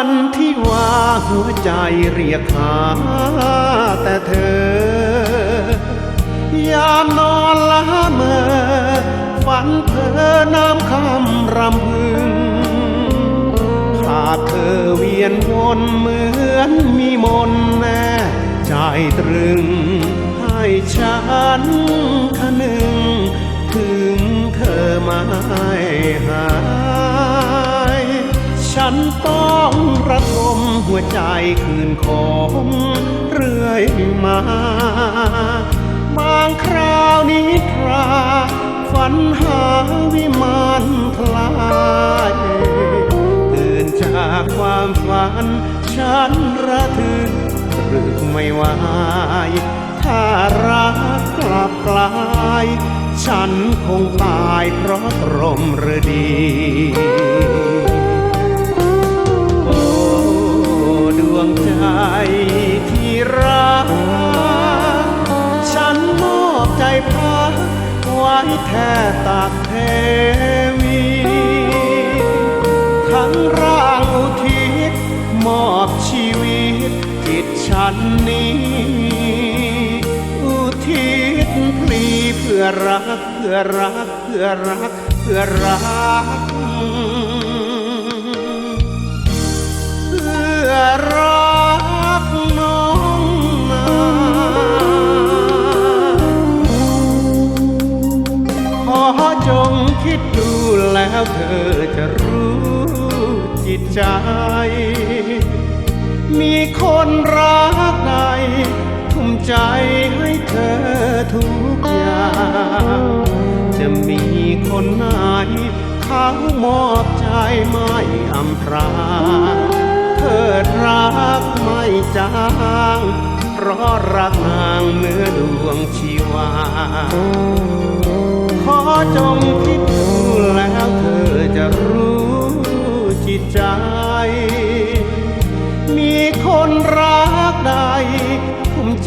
วันที่ว่าหัวใจเรียกหาแต่เธอยามนอนละเมอฝันเธอน้ำคำรำพึงภาพเธอเวียนวนเหมือนมีมนต์แน่ใจตรึงให้ฉันคะนึงถึงเธอไม่หาย ฉันต้องระทมหัวใจคืนของเรื่อยมา บางคราวนิทราฝันหาวิมานคลายตื่นจากความฝัน ฉันระทึกตรึกไม่ไหวถ้ารักกลับกลาย ฉันคงตายเพราะตรมระดี วงใจที่รัก ฉันมอบใจพักไว้แท่ตักเทวี ทั้งร่างอุทิศมอบชีวิตจิตฉันนี้ อุทิศพลีเพื่อรักเพื่อรักเพื่อรักเพื่อรัก แล้วเธอจะรู้จิตใจ มีคนรักใดทุ่มใจให้เธอทุกอย่าง จะมีคนไหนเขามอบใจไม่อำพรางเธอรักไม่จางเพราะรักนางเนื้อดวงชีวา ขอจงคิด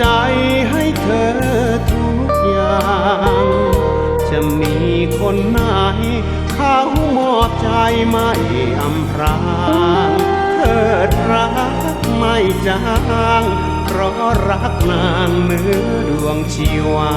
ใจให้เธอทุกอย่าง จะมีคนไหนเขามอบใจไม่อำพรางเธอรักไม่จางเพราะรักนางเนื้อดวงชีวา